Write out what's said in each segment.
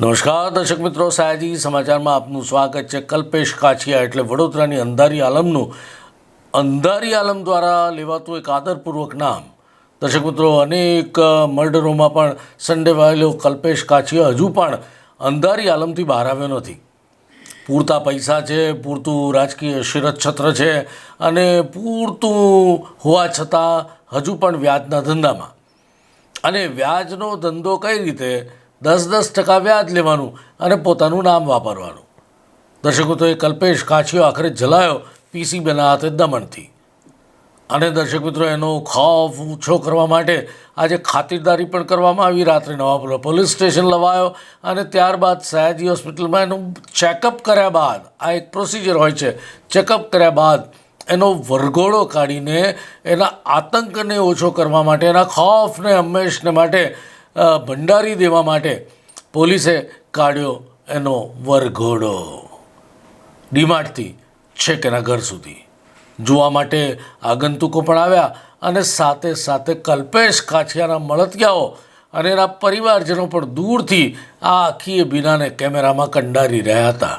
નમસ્કાર, દર્શક મિત્રો. સાયાજી સમાચારમાં આપનું સ્વાગત છે. કલ્પેશ કાછિયા એટલે વડોદરાની અંધારી આલમનું, અંધારી આલમ દ્વારા લેવાતું એક આદરપૂર્વક નામ. દર્શક મિત્રો, અનેક મર્ડરોમાં પણ સંડેવાયેલો કલ્પેશ કાછિયા હજુ પણ અંધારી આલમથી બહાર આવ્યો નથી. પૂરતા પૈસા છે, પૂરતું રાજકીય શિરચ્છત્ર છે અને પૂરતું હોવા છતાં હજુ પણ વ્યાજના ધંધામાં. અને વ્યાજનો ધંધો કઈ રીતે દસ દસ ટકા વ્યાજ લેવાનું અને પોતાનું નામ વાપરવાનું. દર્શકો, તો એ કલ્પેશ કાછીઓ આખરે જલાયો પીસીબીના હાથે દમણથી અને દર્શક મિત્રો, એનો ખોફ ઓછો કરવા માટે આજે ખાતરદારી પણ કરવામાં આવી. રાત્રે નવાપુરા પોલીસ સ્ટેશન લવાયો અને ત્યારબાદ સયાજી હોસ્પિટલમાં એનું ચેકઅપ કર્યા બાદ, આ એક પ્રોસિજર હોય છે, ચેકઅપ કર્યા બાદ એનો વરઘોડો કાઢીને એના આતંકને ઓછો કરવા માટે, એના ખોફને, હંમેશને માટે ભંડારી દેવા માટે પોલીસે કાઢ્યો એનો વરઘોડો. ડીમાર્ટથી છેક એના ઘર સુધી. જોવા માટે આગંતુકો પણ આવ્યા અને સાથે સાથે કલ્પેશ કાછિયાના મળતિયાઓ અને એના પરિવારજનો પણ દૂરથી આ આખી બીનાને કેમેરામાં કંડારી રહ્યા હતા.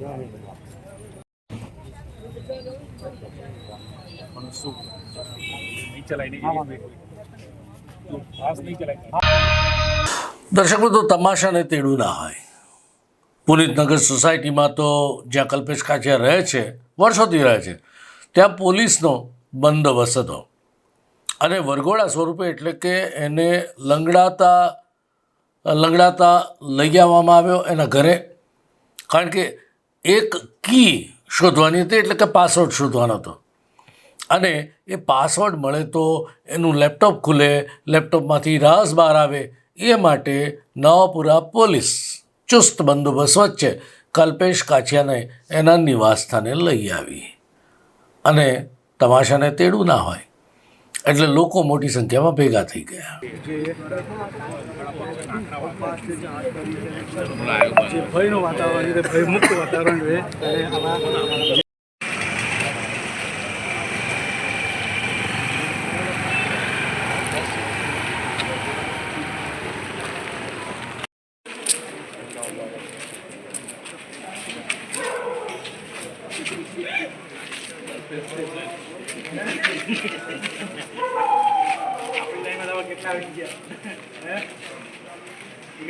પણ શું નહીં ચલાય તેડું ના હોય. પુનિતનગર સોસાયટીમાં તો જ્યાં કલ્પેશ કાછિયા રહે છે, વર્ષોથી રહે છે, ત્યાં પોલીસનો બંદોબસ્ત હતો. અને વરઘોડા સ્વરૂપે એટલે કે એને લંગડાતા લંગડાતા લઈ આવવામાં આવ્યો એના ઘરે. કારણ કે એક કી શોધવાની હતી એટલે કે પાસવર્ડ શોધવાનો હતો. અને એ પાસવર્ડ મળે તો એનું લેપટોપ ખુલે, લેપટોપમાંથી રાસ બહાર આવે, એ માટે નવાપુરા પોલીસ ચુસ્ત બંદોબસ્ત વચ્ચે કલ્પેશ કાછિયાને એના નિવાસસ્થાને લઈ આવી. અને તમાશાને તેડું ના હોય. એટલે લોકો મોટી સંખ્યામાં ભેગા થઈ ગયા. ભયનું વાતાવરણ ભયમુક્ત વાતાવરણ રહે.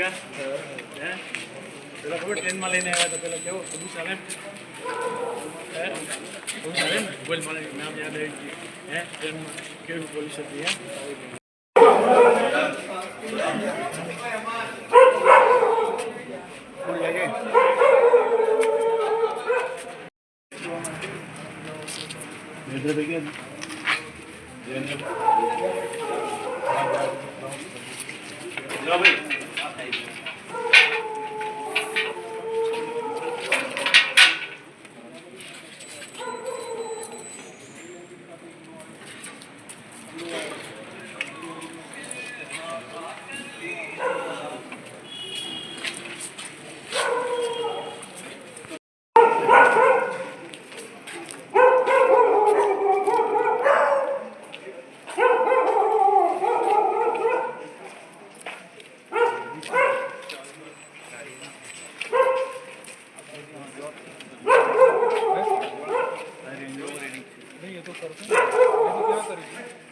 ગંગા હે? પેલા ખબર ટ્રેનમાં લઈને આવ્યા તો પેલા કેવો બધું ચાલે? હે? બધું ચાલે બોલ મને નામ યાદ આવી ગયું. હે? ટ્રેનમાં કેવું બોલી ये तो करते हैं ये तो क्या करेगी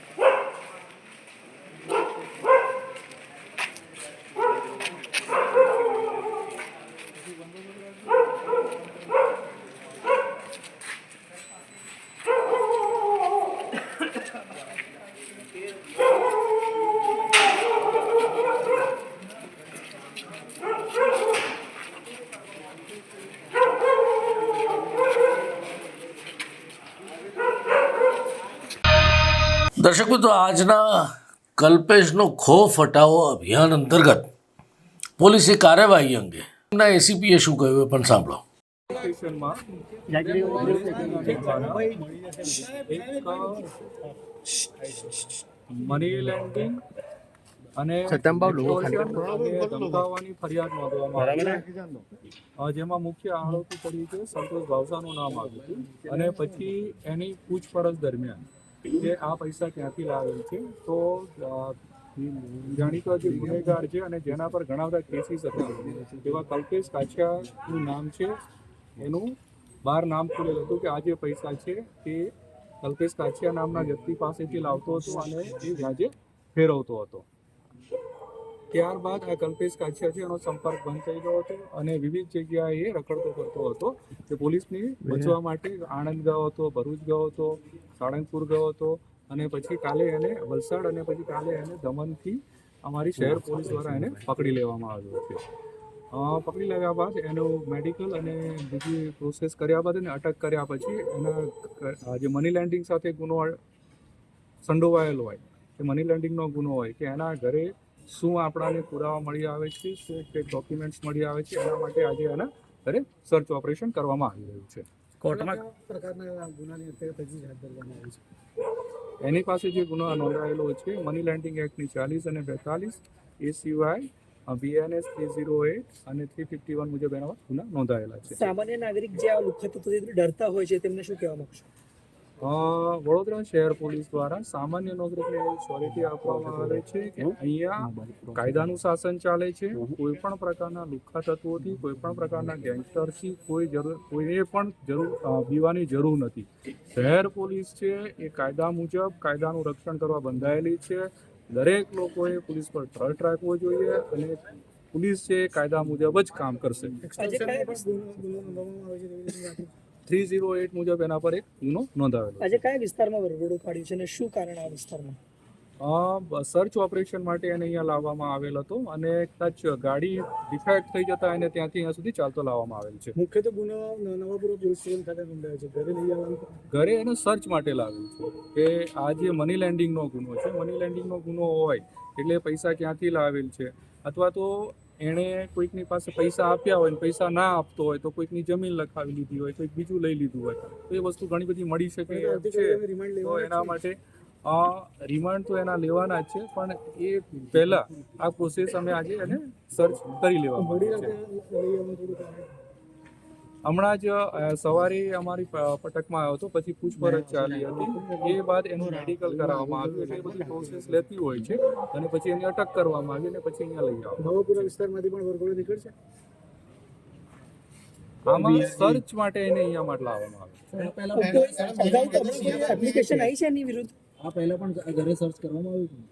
દર્શક મિત્રો આજના કલ્પેશનો ખોફ હટાવો અભિયાન અંતર્ગત પોલીસે કાર્યવાહી અંગે. એમના એસીપીએ શું કહ્યું એ પણ સાંભળો. મની લેન્ડિંગ અને ધમકાવવાની ફરિયાદ નોંધવામાં આવી છે. જેમાં મુખ્ય આરોપી તરીકે સંતોષ ભાવસાનું નામ આવ્યું હતું અને પછી એની પૂછપરછ દરમિયાન કે આ પૈસા ક્યાંથી લાવેલ છે? તો જાણીતો જે ગુનેગાર છે અને જેના પર ઘણા બધા કેસીસ હતા, એવા કલ્પેશ કાછિયાનું નામ છે. એનું બહાર નામ ખુલેલું હતું કે આ જે પૈસા છે તે કલ્પેશ કાછિયા નામના વ્યક્તિ પાસેથી લાવતો હતો અને એ વ્યાજે ફેરવતો હતો. ત્યારબાદ આ કલ્પેશ કાછિયા છે એનો સંપર્ક બંધ થઈ ગયો હતો અને વિવિધ જગ્યાએ રખડતો કરતો હતો. તે પોલીસની બચવા માટે આણંદ ગયો હતો, ભરૂચ ગયો હતો, સાળંગપુર ગયો હતો અને પછી કાલે એને વલસાડ અને પછી કાલે એને દમણથી અમારી શહેર પોલીસ દ્વારા એને પકડી લેવામાં આવ્યો હતો. પકડી લેવા બાદ એનું મેડિકલ અને બીજી પ્રોસેસ કર્યા બાદ એને અટક કર્યા પછી એના જે મની લેન્ડિંગ સાથે ગુનો સંડોવાયેલો હોય કે મની લેન્ડિંગનો ગુનો હોય કે એના ઘરે શું આપણાને પુરાવા મળી આવે છે શું કે ડોક્યુમેન્ટ્સ મળી આવે છે એના માટે આજે એના ઘરે સર્ચ ઓપરેશન કરવામાં આવી રહ્યું છે. કોર્ટમાં? પ્રકારના ગુનાની અત્યારે તજવીજ હાથ ધરવામાં આવી છે. એની પાસે જે ગુનો નોંધાયેલો છે મની લેન્ડિંગ એક્ટની ચાલીસ અને બેતાલીસ એ સિવાય બીએનએસ થ્રી ઝીરો એટ અને થ્રી ફિફ્ટી વન મુજબ એના ગુના નોંધાયેલા છે. સામાન્ય નાગરિક જે આ લુખત ડરતા હોય છે તેમને શું કહેવા માંગશો? વડોદરા શહેર પોલીસ દ્વારા સામાન્ય નાગરિકને એવી સોલિટી આપવામાં આવે છે કે અહીંયા કાયદાનું શાસન ચાલે છે. કોઈ પણ પ્રકારના લુખ્ખા તત્વોથી, કોઈ પણ પ્રકારના ગેંગસ્ટરથી કોઈ જરૂર, કોઈને પણ જરૂર પીવાની જરૂર નથી. શહેર પોલીસ છે એ કાયદા મુજબ કાયદાનું રક્ષણ કરવા બંધાયેલી છે. દરેક લોકોએ પોલીસ પર ટ્રસ્ટ રાખવો જોઈએ અને પોલીસ છે કાયદા મુજબ જ કામ કરશે. થ્રી ઝીરો એટ મુજબ એના પર એક ગુનો નોંધાવેલો આજે કયા વિસ્તારમાં વરઘોડું કાઢ્યું છે અને શું કારણ આ વિસ્તારમાં? સર્ચ ઓપરેશન માટે એને અહીંયા લાવવામાં આવેલ હતો અને કદાચ ગાડી ડિફેક્ટ થઈ જતા એને ત્યાંથી અહીંયા સુધી ચાલતો લાવવામાં આવેલ છે. મુખ્યત્વે ગુનો નવાપુરા પોલીસ સ્ટેશન ખાતે નોંધાયો છે. ઘરે લઈ આવવાનું? ઘરે એને સર્ચ માટે લાવેલ છે કે આ જે મની લેન્ડિંગનો ગુનો છે મની લેન્ડિંગનો ગુનો હોય એટલે પૈસા ક્યાંથી લાવેલ છે? અથવા તો એણે કોઈકની પાસે પૈસા આપ્યા હોય ને પૈસા ના આપતો હોય તો કોઈકની જમીન લખાવી લીધી હોય કોઈક બીજું લઈ લીધું હોય. તો એ વસ્તુ ઘણી બધી મળી શકે છે. તો એના માટે રિમાન્ડ તો એના લેવાના જ છે પણ એ પહેલા આ પ્રોસેસ અમે આજે એને સર્ચ કરી લેવા મળી છે. હમણાં જ સવારે અમારી પટકમાં આવ્યો હતો પછી પૂછપરછ ચાલી હતી. એ બાદ એનું મેડિકલ કરાવવામાં આવ્યું એટલે એ બધી પ્રોસેસ લેતી હોય છે અને પછી એની અટક કરવામાં આવી અને પછી અહીંયા લઈ આવ્યો નવાપુરા વિસ્તારમાંથી પણ વરઘોડો નીકળશે? આમાં સર્ચ માટે એને અહીંયા માટે લાવવામાં આવે એપ્લિકેશન આવી છે એની વિરુદ્ધ? આ પહેલા પણ ઘરે સર્ચ કરવામાં આવ્યું હતું.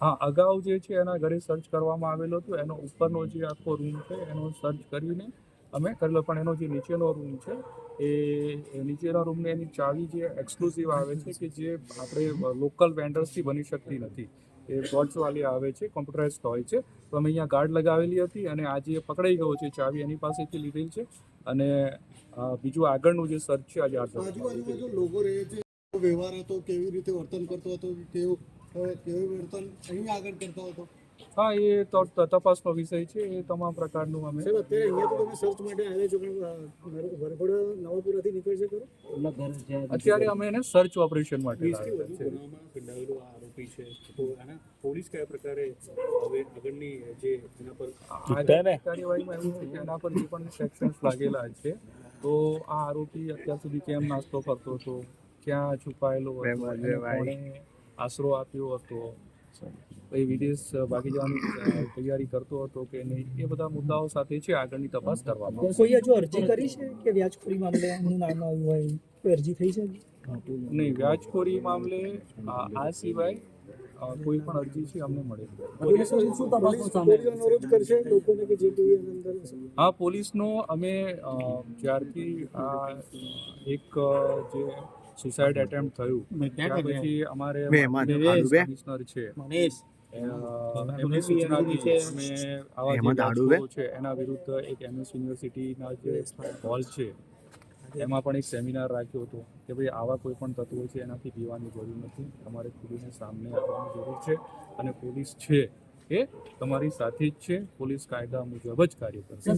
હા અગાઉ જે છે એના ઘરે સર્ચ કરવામાં આવેલો હતો એનો ઉપરનો જે આખો રૂમ છે એનો સર્ચ કરીને અમે કરેલો પણ એનો જે નીચેનો રૂમ છે, એ નીચેના રૂમને એની ચાવી જે એક્સક્લુઝિવ આવે છે કે જે આપણે લોકલ વેન્ડર્સથી બની શકતી નથી. એ બોટ્સવાળી આવે છે કોમ્પ્યુટરાઇઝ હોય છે. તો અમે અહીંયા ગાર્ડ લગાવેલી હતી અને આજે એ પકડાઈ ગયો છે ચાવી એની પાસેથી લીધેલ છે. અને બીજું આગળનું જે સર્ચ છે, આજે આજુબાજુ લોકો રહે છે વ્યવહાર હતો, કેવી રીતે વર્તન કરતો હતો, કેવું કેવું વર્તન અહીં આગળ કરતો હતો? હા એ તપાસનો વિષય છે એ તમામ પ્રકારનું અમે સાહેબ અત્યારે અહીંયા તો તમે સર્ચ માટે આવ્યા છો પણ અ, નવાપુરાથી નીકળે છે ખરો અત્યારે અમે એને સર્ચ ઓપરેશન માટે ગુનામાં આરોપી છે. તો આના પોલીસ કયા પ્રકારે હવે આગળની જે એના પર કાર્યવાહીમાં એવું છે કે એના પર જે પણ સેક્શન્સ લાગેલા છે તો આ આરોપી અત્યાર સુધી કેમ નાસ્તો કરતો હતો ક્યાં છુપાયેલો હતો આશરો આપ્યો હતો? એ વિદેશ ભાગી જવાની તૈયારી કરતો હતો કે નહીં એ બધા મુદ્દાઓ સાથે છે આગળની તપાસ કરવામાં આવશે. કોઈ હજુ અરજી કરી છે કે વ્યાજખોરી મામલે એમનું નામ આવ્યું હોય કોઈ અરજી થઈ છે? નહીં વ્યાજખોરી મામલે આ સિવાય કોઈ પણ અરજી છે અમને મળે જે હા પોલીસનો અમે અ, જ્યારથી આ એક જે સુસાઇડ એટેમ્પ્ટ થયું ત્યાર પછી અમારે કમિશનર છે. એમની અમે આવા જે છે એના વિરુદ્ધ એક એમએસ યુનિવર્સિટીના જે હોલ છે એમાં પણ એક સેમિનાર રાખ્યો હતો કે ભાઈ આવા કોઈ પણ તત્વો છે એનાથી પીવાની જરૂર નથી. તમારે પોલીસને સામને આવવાની જરૂર છે અને પોલીસ છે એ તમારી સાથે જ છે. પોલીસ કાયદા મુજબ જ કાર્ય કરશે.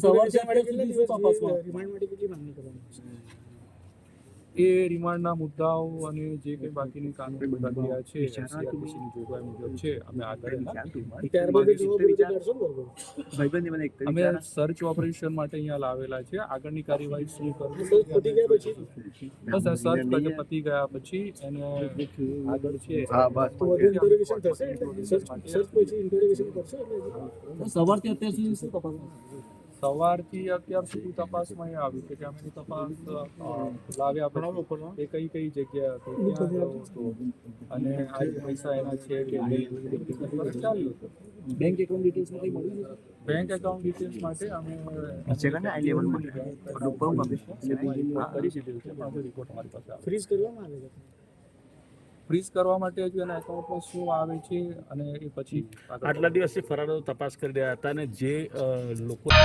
એ રિમાન્ડના મુદ્દાઓ અને જે કંઈ બાકીની કાનૂની પ્રક્રિયા છે સીઆરપીસીની જોગવાઈ મુજબ છે અમે આગળ અમે સર્ચ ઓપરેશન માટે અહીંયા લાવેલા છે. આગળની કાર્યવાહી શું કરવું સર્ચ બસ આ સર્ચ પછી પતી ગયા પછી એને આગળ છે. સર્ચ સર્ચ સવારથી અત્યાર સુધી શું તપાસમાં સવારથી અત્યાર સુધી તપાસમાં એ આવ્યું કે અમે તપાસ લાવ્યા પછી એ કઈ કઈ જગ્યા હતો ક્યાં હતો અને આ પૈસા એના છે કે બેંક એકાઉન્ટ ડિટેલ્સમાં કંઈ મળ્યું બેંક એકાઉન્ટ ડિટેલ્સ માટે અમે કરી દીધું છે. રિપોર્ટ મારી પાસે ફ્રીઝ કરવામાં આવે છે. ફ્રીઝ કરવા માટે હજુ એના એકાઉન્ટમાં શું આવે છે અને એ પછી આટલા દિવસથી ફરારો તપાસ કરી રહ્યા હતા અને જે લોકો